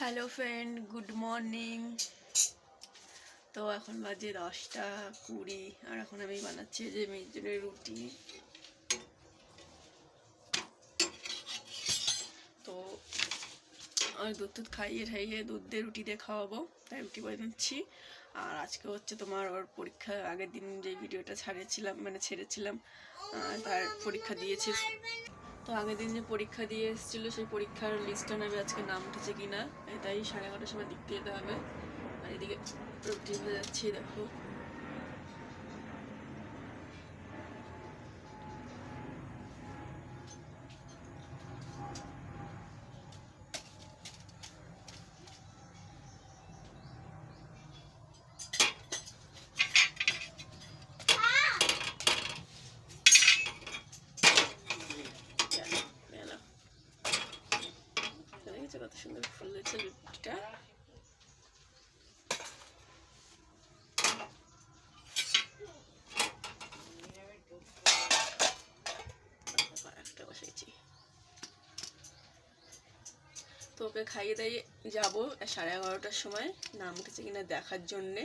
Hello friend good morning তো এখন বাজে দশটা কুড়ি, আর এখন আমি বানাচ্ছি যে জন্য রুটি। তো আমি দুধ দুধ খাইয়ে খাইয়ে দুধ দিয়ে রুটি দিয়ে খাওয়াবো, তাই রুটি বানাচ্ছি। আর আজকে হচ্ছে তোমার ওর পরীক্ষার আগের দিন যে ভিডিওটা ছাড়িয়েছিলাম মানে ছেড়েছিলাম তার পরীক্ষা দিয়েছি। তো আগের দিন যে পরীক্ষা দিয়ে এসেছিল, সেই পরীক্ষার লিস্টটা নেবে আজকে নাম উঠেছে কিনা, তাই সাড়ে এগারোটার সময় দেখতে যেতে হবে। আর এদিকে রুটি হয়ে যাচ্ছি, দেখো। কত সুন্দর ফুলেছে খাইয়ে দাইয়ে যাব সাড়ে এগারোটার সময় নাম উঠেছে কিনা দেখার জন্যে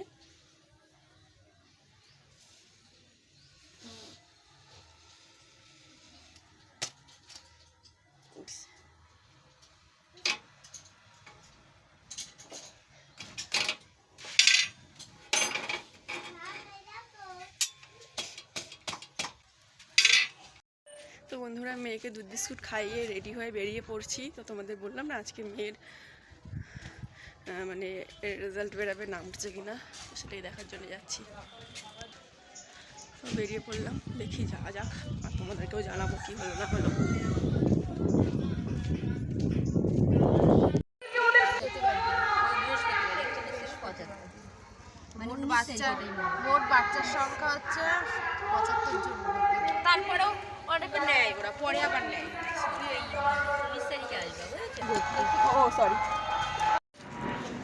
উঠছে। তো বন্ধুরা মেয়েকে দুধ বিস্কুট খাইয়ে রেডি হয়ে বেরিয়ে পড়ছি। তো তোমাদের বললাম না আজকে মেয়ের মানে রেজাল্ট বেরাবে নাম উঠছে কিনা সেটাই দেখার জন্য যাচ্ছি। তো বেরিয়ে পড়লাম দেখি যাওয়া যাক আর তোমাদেরকেও জানাব কি হলো না হলো। মোট বাচ্চা মোট বাচ্চার সংখ্যা হচ্ছে পঁচাত্তর জন। তারপরেও নেয় ওরা পরে আবার নেয়। ও সরি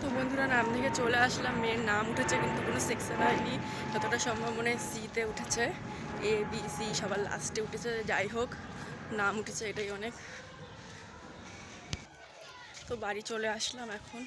তো বন্ধুরা নাম থেকে চলে আসলাম। মেয়ের নাম উঠেছে কিন্তু কোনো সেকশন হয়নি। যতটা সম্ভব মনে হয় সিতে উঠেছে। এ বি সি সবার লাস্টে উঠেছে। যাই হোক নাম উঠেছে এটাই অনেক। তো বাড়ি চলে আসলাম এখন।